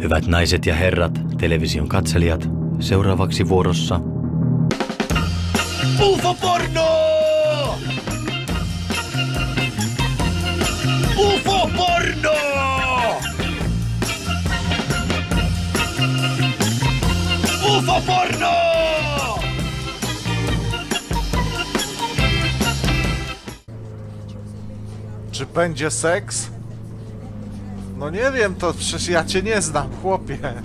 Hyvät naiset ja herrat, television katselijat, seuraavaksi vuorossa UFO-porno! UFO-porno! UFO-porno! Czy będzie seks? No nie wiem, to przecież ja cię nie znam, chłopie.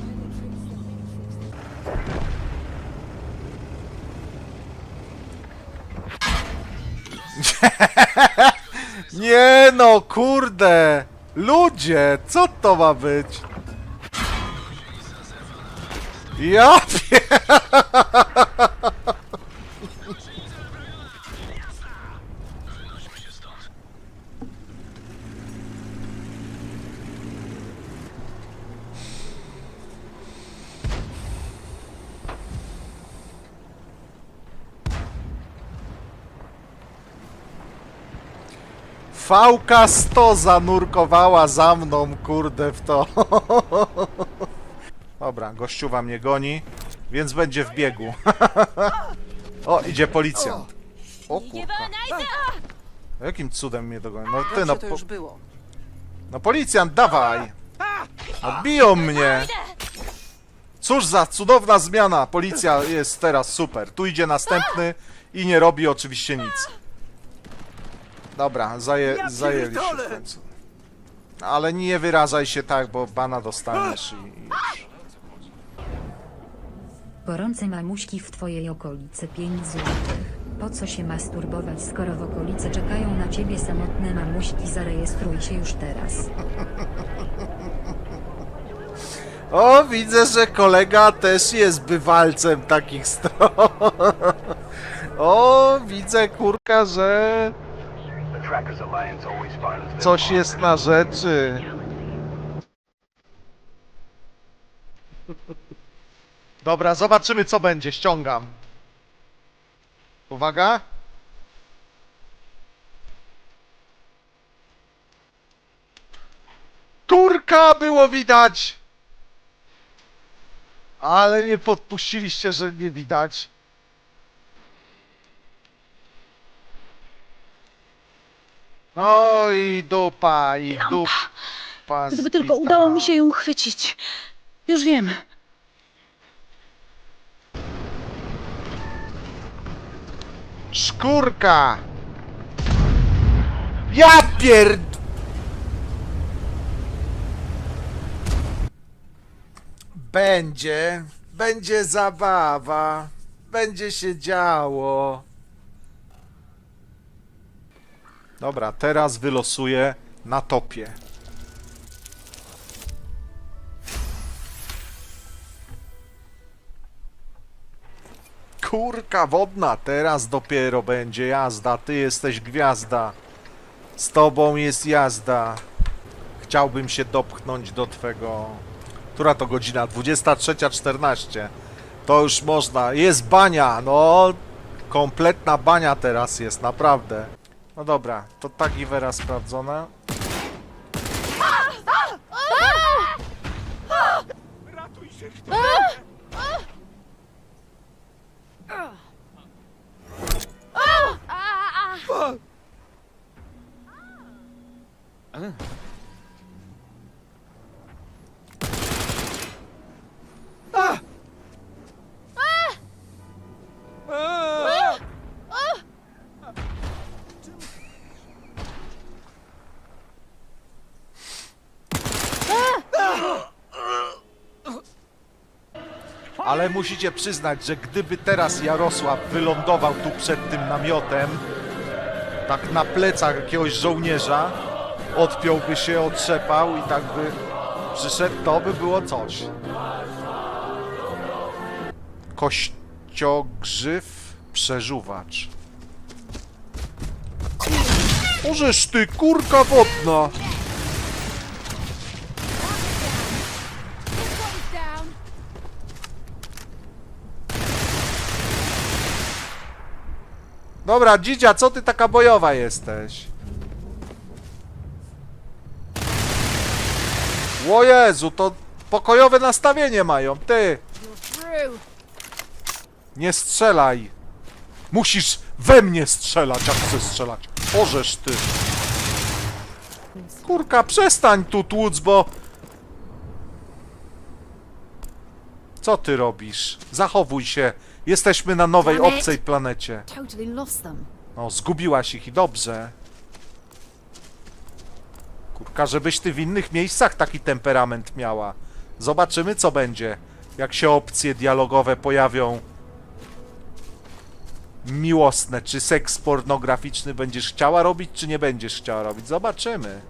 Nie no, kurde! Ludzie, co to ma być? Ja pie... Fałka 100 zanurkowała za mną, kurde, w to. Dobra, gościuwa mnie goni, więc będzie w biegu. o, idzie policjant. O kurka. Jakim cudem mnie dogoni? No ty, no, to po, już było. no policjant, dawaj! Odbiją mnie! Cóż za cudowna zmiana! Policja jest teraz super. Tu idzie następny i nie robi oczywiście nic. Dobra, zaję, zajęli się w końcu. Ale nie wyrażaj się tak, bo bana dostaniesz i... i już. Gorące mamuśki w twojej okolicy 5 złotych. Po co się masturbować, skoro w okolicy czekają na ciebie samotne mamuśki? Zarejestruj się już teraz. O, widzę, że kolega też jest bywalcem takich stron. O, widzę, kurka, że coś jest na rzeczy. Dobra, zobaczymy co będzie. Ściągam. Uwaga. Kurka było widać! Ale nie podpuściliście, że nie widać. No i dupa, i dupa. Gdyby tylko udało mi się ją chwycić. Już wiem. Szkórka! Ja pierd... Będzie, będzie zabawa, będzie się działo. Dobra, teraz wylosuję na topie. Kurka wodna, teraz dopiero będzie jazda. Ty jesteś gwiazda. Z tobą jest jazda. Chciałbym się dopchnąć do twego. Która to godzina? 23.14. To już można. Jest bania, no. Kompletna bania teraz jest, naprawdę. No dobra, to ta giwera sprawdzona. Ale musicie przyznać, że gdyby teraz Jarosław wylądował tu przed tym namiotem, tak na plecach jakiegoś żołnierza, odpiąłby się, otrzepał i tak by przyszedł, to by było coś. Kościogrzyw przeżuwacz. Możesz ty, kurka wodna! Dobra, Dzidzia, co ty taka bojowa jesteś? O Jezu, to Pokojowe nastawienie mają, ty! Nie strzelaj! Musisz we mnie strzelać, jak chcesz strzelać. Orzesz ty. Kurka, przestań tu tłuc, bo... Co ty robisz? Zachowuj się. Jesteśmy na nowej, obcej planecie. No, zgubiłaś ich i dobrze. Kurka, żebyś ty w innych miejscach taki temperament miała. Zobaczymy, co będzie, jak się opcje dialogowe pojawią. Miłosne, czy seks pornograficzny będziesz chciała robić, czy nie będziesz chciała robić? Zobaczymy.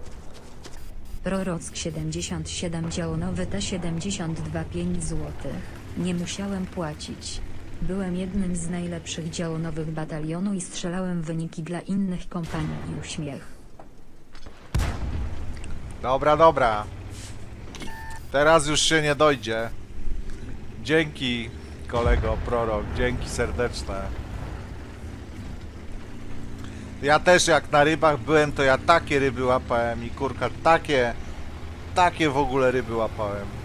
Prorock 77 działonowy T72 5 zł. Nie musiałem płacić. Byłem jednym z najlepszych działonowych batalionu i strzelałem wyniki dla innych kompanii i uśmiech. Dobra, dobra. Teraz już się nie dojdzie. Dzięki, kolego prorok. Dzięki serdeczne. Ja też jak na rybach byłem, to ja takie ryby łapałem i kurka, takie, takie w ogóle ryby łapałem.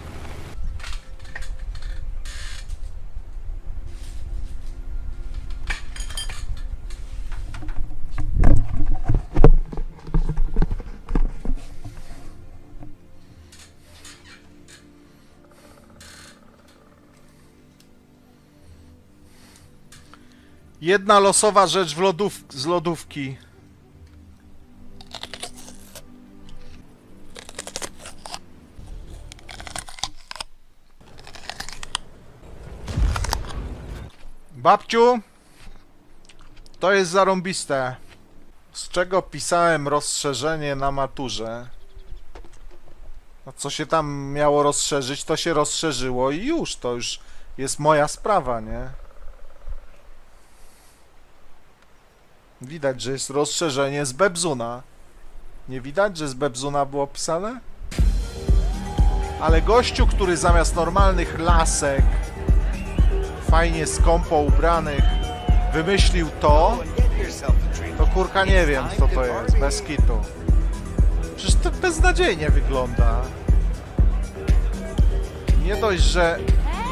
Jedna losowa rzecz w lodów z lodówki. Babciu, to jest zarąbiste. Z czego pisałem rozszerzenie na maturze? No co się tam miało rozszerzyć, to się rozszerzyło i już, to już jest moja sprawa, nie? Widać, że jest rozszerzenie z Bebzuna. Nie widać, że z Bebzuna było pisane? Ale gościu, który zamiast normalnych lasek, fajnie skąpo ubranych, wymyślił to, to kurka nie wiem, co to jest, bez kitu. Przecież to beznadziejnie wygląda. Nie dość, że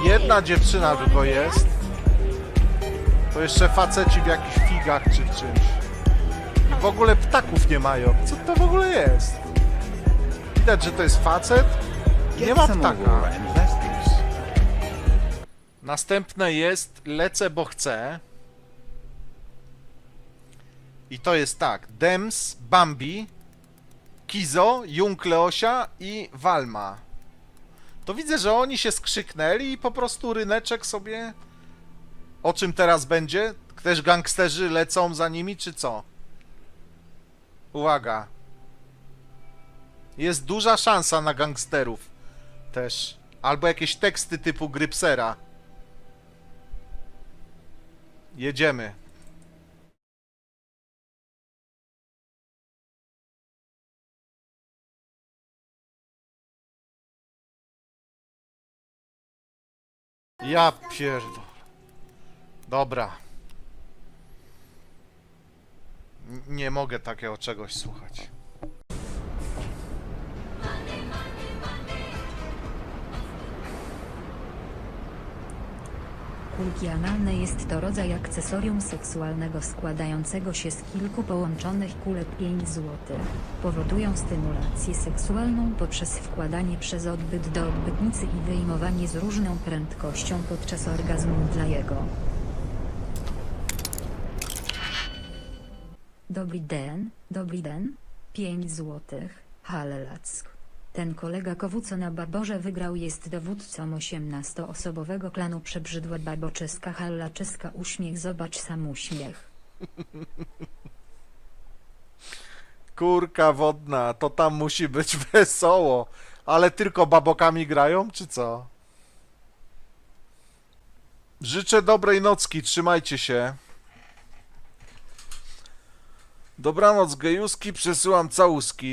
jedna dziewczyna tylko jest, to jeszcze faceci w jakichś figach czy czymś. W ogóle ptaków nie mają. Co to w ogóle jest? Widać, że to jest facet. i Nie ma ptaka. Następne jest Lecę, bo chcę. I to jest tak. Dems, Bambi, Kizo, Jung Leosia i Walma. To widzę, że oni się skrzyknęli i po prostu ryneczek sobie o czym teraz będzie? Też gangsterzy lecą za nimi, czy co? Uwaga. Jest duża szansa na gangsterów. Też. Albo jakieś teksty typu Grypsera. Jedziemy. Ja pierdol. Dobra. Nie mogę takiego czegoś słuchać. Kulki analne jest to rodzaj akcesorium seksualnego składającego się z kilku połączonych kulek 5 zł. Powodują stymulację seksualną poprzez wkładanie przez odbyt do odbytnicy i wyjmowanie z różną prędkością podczas orgazmu dla jego. Dobry den, dobry den, 5 złotych, halelack. Ten kolega kowu co na Barborze wygrał jest dowódcą 18-osobowego klanu Przebrzydła Barboczyska Hallaczyska Uśmiech zobacz sam uśmiech. Kurka wodna, to tam musi być wesoło. Ale tylko babokami grają, czy co? Życzę dobrej nocki, trzymajcie się. Dobranoc, gejuski, przesyłam całuski.